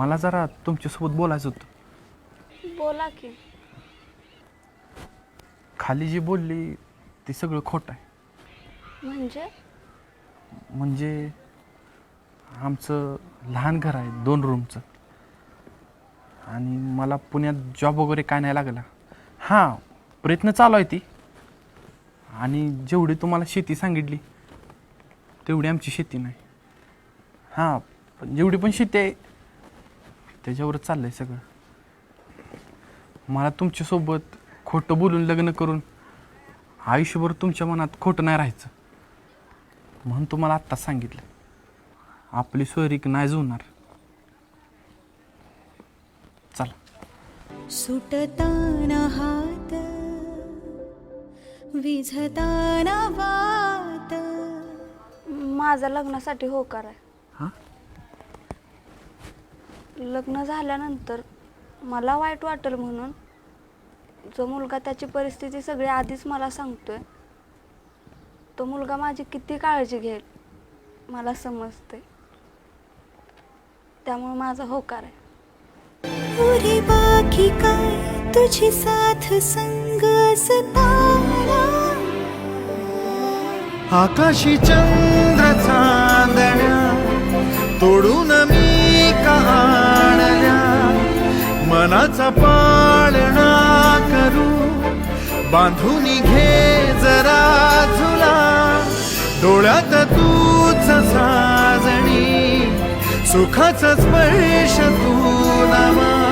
मला जरा तुमच्यासोबत बोलायचं होतं. बोला की. खाली जी बोलली ते सगळं खोटं आहे. म्हणजे? म्हणजे आमचं लहान घर आहे दोन रूमचं आणि मला पुण्यात जॉब वगैरे काय नाही लागला. हां प्रयत्न चालू आहे ती. आणि जेवढी तुम्हाला शेती सांगितली तेवढी आमची शेती नाही. हां पण जेवढी पण शेती आहे त्याच्यावरच चाललं आहे सगळं. मला तुमच्यासोबत खोटं बोलून लग्न करून आयुष्यभर तुमच्या मनात खोटं नाही राहायचं. म्हणून तुम्हाला आत्ताच सांगितलं. आपली सोयरीक नाही जुळणार. चला. सुटताना हात विझताना वात. माझा लग्नासाठी होकार आहे. हां? लग्न झाल्यानंतर मला वाईट वाटेल म्हणून जो मुलगा त्याची परिस्थिती सगळी आधीच मला सांगतोय तो मुलगा माझी किती काळजी घेईल मला समजते त्यामुळे माझा होकार आहे. पुरी बाकी काय? तुझी साथ संग आकाशी चंद्र चांदण्या तोडून मनाचा पाळणा करू. बांधून घे जरा झुला. डोळ्यात तूच साजणी. सुखाचा स्पर्श तू नमा